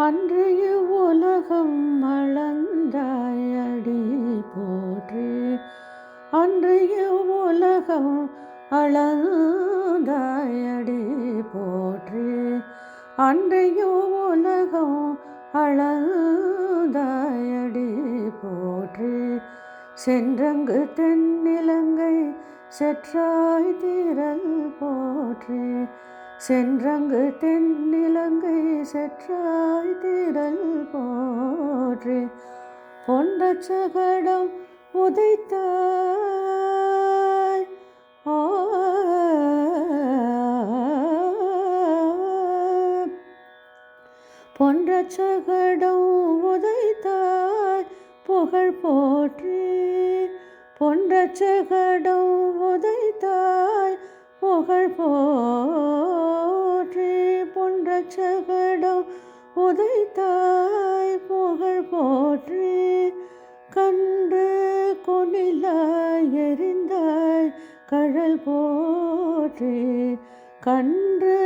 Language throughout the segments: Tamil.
அன்றைய உலகம் அளந்தாயடி போற்றி. அன்றைய உலகம் அளந்தாயடி போற்றி. அன்றைய உலகம் அளந்தாயடி போற்றி. சென்றங்கு தென்னிலங்கை செற்றாய் திரல் போற்றி. சென்றங்கு தென்னிலங்கை செற்றாய் திரள் போற்றி பொண்ட சகடம் உதைத்தாய். ஆ பொன்ற சகடம் உதைத்தாய். புகழ் போற்றி பொன்ற சகடம் உதைத்தாய். புகழ் போற்றி பொன்ற சகடம் உதைத்தாய் புகழ் போற்றி கன்று கொனிலாய் எரிந்தாய் கழல் போற்றி. கன்று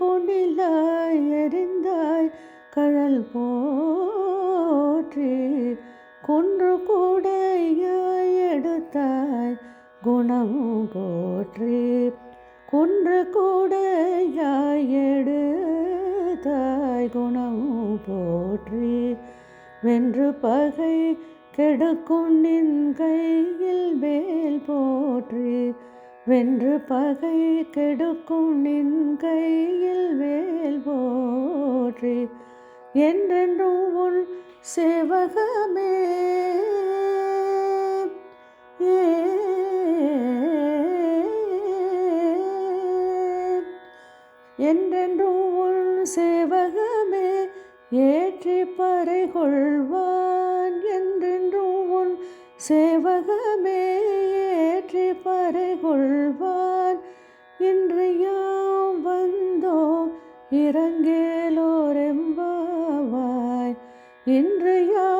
கொனிலாய் எரிந்தாய் கழல் போற்றி. கொன்று கூடையாய் எடுத்தாய் குணமும் போற்றி. குன்று கூடையாயடு தாய் குணம் போற்றி. வென்று பகை கெடுக்கும் நின் கையில் வேல் போற்றி. வென்று பகை கெடுக்கும் நின் கையில் வேல் போற்றி. என்றென்றும் உன் சேவகமே என்றென்றும் உன் சேவகமே ஏற்றி பறை கொள்வான் என்றென்றும் உன் சேவகமே ஏற்றி பறை கொள்வான் இன்று யாம் வந்தோம் இறங்கேலோரெம்பாவாய். இன்று யாம்